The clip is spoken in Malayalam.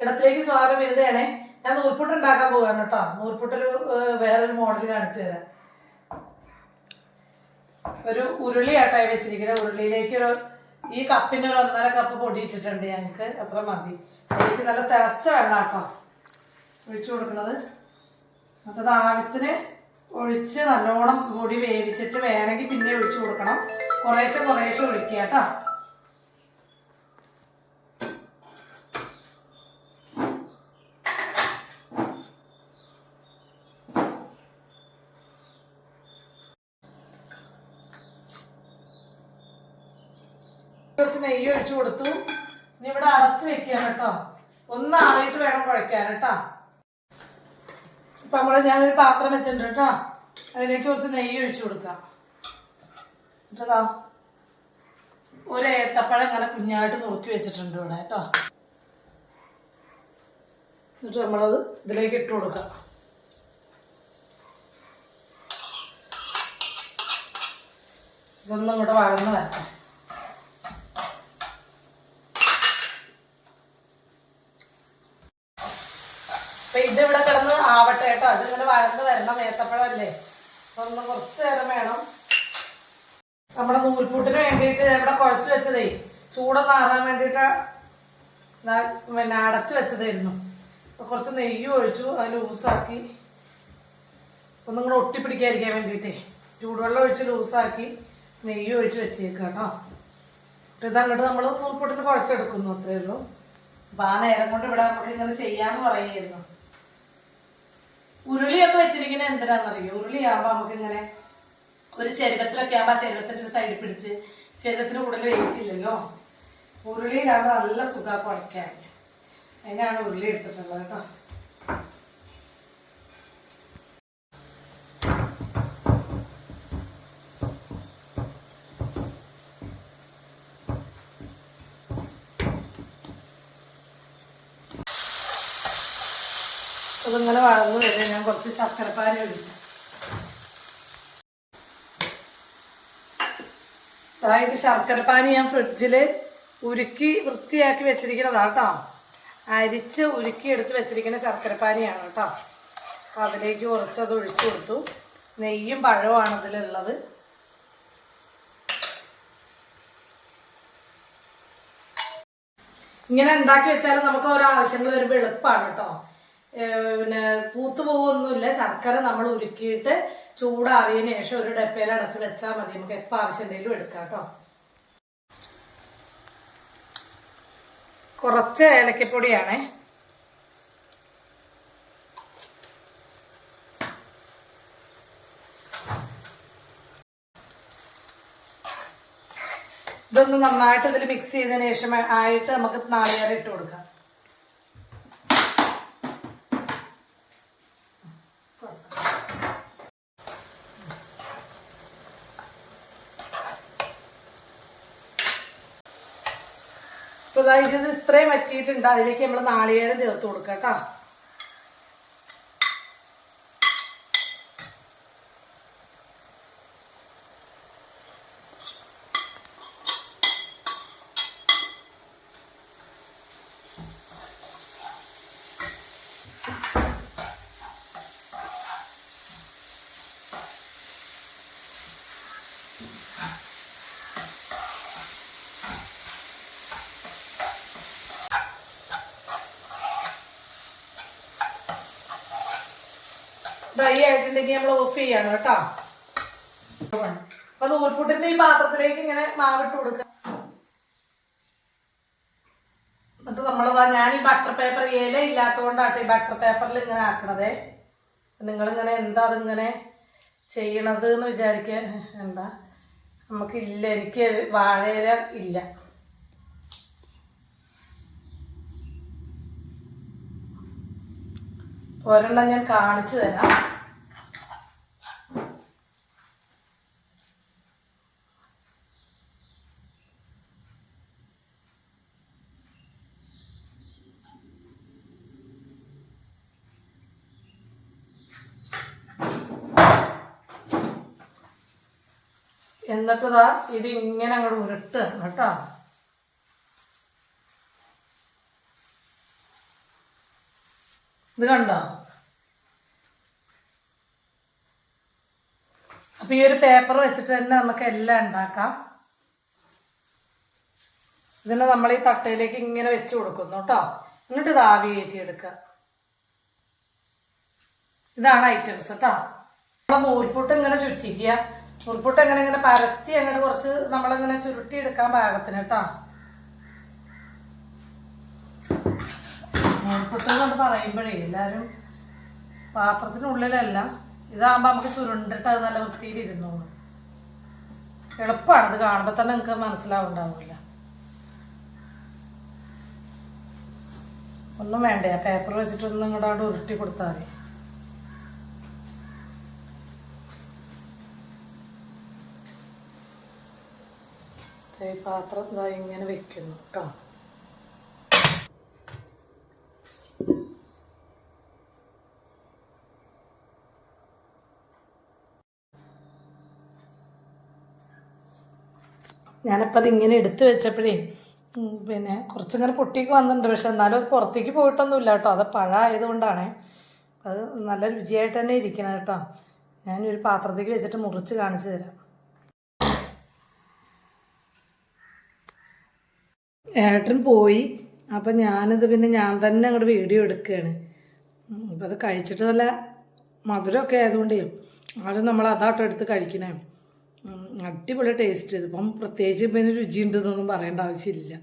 ഇടത്തിലേക്ക് സ്വാഗതം എഴുതുകയാണേ. ഞാൻ നൂൽപുട്ട് ഉണ്ടാക്കാൻ പോവാണ് കേട്ടോ. നൂൽപുട്ടൊരു വേറൊരു മോഡൽ കാണിച്ചു തരാം. ഒരു ഉരുളി ആട്ടായി വെച്ചിരിക്കുന്നത്. ഉരുളിയിലേക്ക് ഒരു ഈ കപ്പിന് ഒരു ഒന്നര കപ്പ് പൊടി ഇട്ടിട്ടുണ്ട് ഞങ്ങൾക്ക് അത്ര മതി. അതിലേക്ക് നല്ല തിളച്ച വെള്ളം കേട്ടോ ഒഴിച്ചു കൊടുക്കുന്നത്. എന്നിട്ടത് ആവശ്യത്തിന് ഒഴിച്ച് നല്ലോണം പൊടി വേവിച്ചിട്ട് വേണമെങ്കിൽ പിന്നെ ഒഴിച്ചു കൊടുക്കണം. കുറേശ്ശെ കുറേശ്ശെ ഒഴിക്കുക കേട്ടോ. കുറച്ച് നെയ്യ് ഒഴിച്ചു കൊടുത്തു. ഇനി ഇവിടെ അടച്ച് വെക്കാം കേട്ടോ. ഒന്ന് വേണം കുഴക്കാൻ കേട്ടോ. ഇപ്പൊ നമ്മൾ ഞാനൊരു പാത്രം വെച്ചിട്ടുണ്ട് കേട്ടോ. അതിലേക്ക് കുറച്ച് നെയ്യ് ഒഴിച്ചു കൊടുക്കാം കേട്ടതാ ഒരു ഏത്തപ്പഴം ഇങ്ങനെ കുഞ്ഞായിട്ട് നുറുക്കി വെച്ചിട്ടുണ്ട് ഇവിടെ കേട്ടോ. എന്നിട്ട് നമ്മളത് ഇതിലേക്ക് ഇട്ട് കൊടുക്കാം ഇതൊന്നും ഇവിടെ വഴന്ന് വരട്ടെ. അപ്പൊ ഇത് ഇവിടെ കിടന്ന് ആവട്ടെ കേട്ടോ. അത് ഇങ്ങനെ വളർന്ന് വരണം. ഏത്തപ്പഴല്ലേ അപ്പൊ ഒന്ന് കുറച്ച് നേരം വേണം. നമ്മുടെ നൂൽപൂട്ടിന് വേണ്ടിയിട്ട് ഇവിടെ കുഴച്ച് വെച്ചതേ. ചൂടൊന്ന് ആറാൻ വേണ്ടിയിട്ട് പിന്നെ അടച്ചു വെച്ചതായിരുന്നു. കുറച്ച് നെയ്യ് ഒഴിച്ചു അത് ലൂസാക്കി. ഒന്നും കൂടെ ഒട്ടിപ്പിടിക്കാതിരിക്കാൻ വേണ്ടിയിട്ടേ. ചൂടുവെള്ളം ഒഴിച്ച് ലൂസാക്കി നെയ്യ് ഒഴിച്ച് വെച്ചേക്കാം കേട്ടോ. ഇതങ്ങോട്ട് നമ്മൾ നൂൽപൂട്ടിന് കുഴച്ചെടുക്കുന്നു അത്രയേ ഉള്ളൂ. അപ്പൊ ആ നേരം കൊണ്ട് ഇവിടെ നമുക്ക് ഇങ്ങനെ ചെയ്യാന്ന് പറയായിരുന്നു ഉരുളിയൊക്കെ വെച്ചിരിക്കുന്നത് എന്തിനാണെന്നറിയോ? ഉരുളിയാകുമ്പോൾ നമുക്ക് ഇങ്ങനെ ഒരു ചെരുവത്തിലൊക്കെ ആകുമ്പോൾ ആ ചെരുവത്തിന്റെ ഒരു സൈഡിൽ പിടിച്ച് ചെരുവത്തിന് കൂടുതൽ വെയിറ്റില്ലല്ലോ ഉരുളിയിലാകുമ്പോൾ നല്ല സുഖമാണ് കുറയ്ക്കാൻ. അതിനാണ് ഉരുളി എടുത്തിട്ടുള്ളത് കേട്ടോ. അതിങ്ങനെ വളർന്നു വരുന്നത് ഞാൻ കുറച്ച് ശർക്കരപ്പാനി ഒഴിക്കും അതായത് ശർക്കരപ്പാനി ഞാൻ ഫ്രിഡ്ജിൽ ഉരുക്കി വൃത്തിയാക്കി വെച്ചിരിക്കുന്നതാണ് കേട്ടോ അരിച്ച് ഉരുക്കി എടുത്ത് വെച്ചിരിക്കുന്ന ശർക്കരപ്പാനിയാണ് കേട്ടോ. അപ്പം അതിലേക്ക് കുറച്ച് അത് ഒഴിച്ചു കൊടുത്തു. നെയ്യും പഴവുമാണ് ഇതിലുള്ളത് ഇങ്ങനെ ഉണ്ടാക്കി വെച്ചാൽ നമുക്ക് ഓരോ ആവശ്യങ്ങൾ വരുമ്പോൾ എളുപ്പമാണ് കേട്ടോ. പിന്നെ പൂത്തു പോകുമൊന്നുമില്ല ശർക്കര നമ്മൾ ഉരുക്കിയിട്ട് ചൂടാറിയതിന് ശേഷം ഒരു ഡപ്പയിൽ അടച്ച് വെച്ചാൽ മതി. നമുക്ക് എപ്പോൾ ആവശ്യമുണ്ടെങ്കിലും എടുക്കാം കേട്ടോ. കുറച്ച് ഏലക്കപ്പൊടിയാണേ. ഇതൊന്ന് നന്നായിട്ട് ഇതിൽ മിക്സ് ചെയ്തതിന് ശേഷം ആയിട്ട് നമുക്ക് നാളികേരം ഇട്ട് കൊടുക്കാം. ഇപ്പൊ ദാ ഇത് ഇത്രയും വറ്റിയിട്ടുണ്ട്. അതിലേക്ക് നമ്മൾ നാളികേരം ചേർത്ത് കൊടുക്കാം കേട്ടോ. ഡ്രൈ ആയിട്ടുണ്ടെങ്കിൽ നമ്മൾ ഓഫ് ചെയ്യാണ് കേട്ടോ. അപ്പൊ നൂൽപുട്ടിന്റെ ഈ പാത്രത്തിലേക്ക് ഇങ്ങനെ മാവിട്ട് കൊടുക്കുക എന്നിട്ട് നമ്മളതാ ഞാൻ ഈ ബട്ടർ പേപ്പർ ഇല ഇല്ലാത്തതുകൊണ്ടാട്ടോ ഈ ബട്ടർ പേപ്പറിൽ ഇങ്ങനെ ആക്കണതേ. നിങ്ങളിങ്ങനെ എന്താ അതിങ്ങനെ ചെയ്യണത് എന്ന് വിചാരിക്കാൻ എന്താ? നമുക്കില്ല എനിക്ക് വാഴയില ഇല്ല. ഒരെണ്ണം ഞാൻ കാണിച്ചു തരാം. എന്നിട്ടതാ ഇത് ഇങ്ങനെ അങ്ങോട്ട് ഉരുട്ട് കേട്ടോ. ഇത് കണ്ടോ? അപ്പൊ ഈ ഒരു പേപ്പർ വെച്ചിട്ട് തന്നെ നമുക്ക് എല്ലാം ഉണ്ടാക്കാം. ഇതിനെ നമ്മൾ ഈ തട്ടയിലേക്ക് ഇങ്ങനെ വെച്ച് കൊടുക്കുന്നു കേട്ടോ. എന്നിട്ട് ഇത് ആവി കയറ്റി എടുക്കുക. ഇതാണ് ഐറ്റംസ് കേട്ടോ. നമ്മളെ നൂൽപുട്ട് ഇങ്ങനെ ചുറ്റിക്കുക. നൂൽപുട്ട് എങ്ങനെ ഇങ്ങനെ പരത്തി അങ്ങനെ കുറച്ച് നമ്മളിങ്ങനെ ചുരുട്ടി എടുക്കാൻ പാകത്തിന് കേട്ടോ. നൂൽപുട്ട് കൊണ്ട് പറയുമ്പോഴേ എല്ലാവരും പാത്രത്തിനുള്ളിലല്ല ഇതാകുമ്പോൾ നമുക്ക് ചുരുണ്ടിട്ട് അത് നല്ല വൃത്തിയിൽ ഇരുന്നോളൂ എളുപ്പമാണ് അത് കാണുമ്പോൾ തന്നെ നിങ്ങൾക്ക് മനസ്സിലാവുണ്ടാവില്ല. ഒന്നും വേണ്ടേ പേപ്പർ വെച്ചിട്ടൊന്നും ഇങ്ങോട്ട് അവിടെ ഉരുട്ടി കൊടുത്താൽ മതി. ഈ പാത്രം ഇതാ ഇങ്ങനെ വെക്കുന്നു കേട്ടോ ഞാനിപ്പോൾ അത് ഇങ്ങനെ എടുത്തു വെച്ചപ്പോഴേ പിന്നെ കുറച്ചിങ്ങനെ പൊട്ടിക്ക് വന്നിട്ടുണ്ട്. പക്ഷെ എന്നാലും അത് പുറത്തേക്ക് പോയിട്ടൊന്നുമില്ല കേട്ടോ അത് പഴമായതുകൊണ്ടാണ്. അത് നല്ല രുചിയായിട്ട് തന്നെ ഇരിക്കണം കേട്ടോ ഞാനൊരു പാത്രത്തേക്ക് വെച്ചിട്ട് മുറിച്ച് കാണിച്ചു തരാം. ഏട്ടൻ പോയി. അപ്പം ഞാനിത് പിന്നെ ഞാൻ തന്നെ അങ്ങോട്ട് വീഡിയോ എടുക്കുകയാണ് അപ്പം അത് കഴിച്ചിട്ട് നല്ല മധുരമൊക്കെ ആയതുകൊണ്ടേ അത് നമ്മൾ അതാട്ടോ എടുത്ത് കഴിക്കണേ. അടിപൊളി ടേസ്റ്റ് ഇതിപ്പം പ്രത്യേകിച്ച് പിന്നെ രുചി ഉണ്ടെന്നൊന്നും പറയേണ്ട ആവശ്യമില്ല.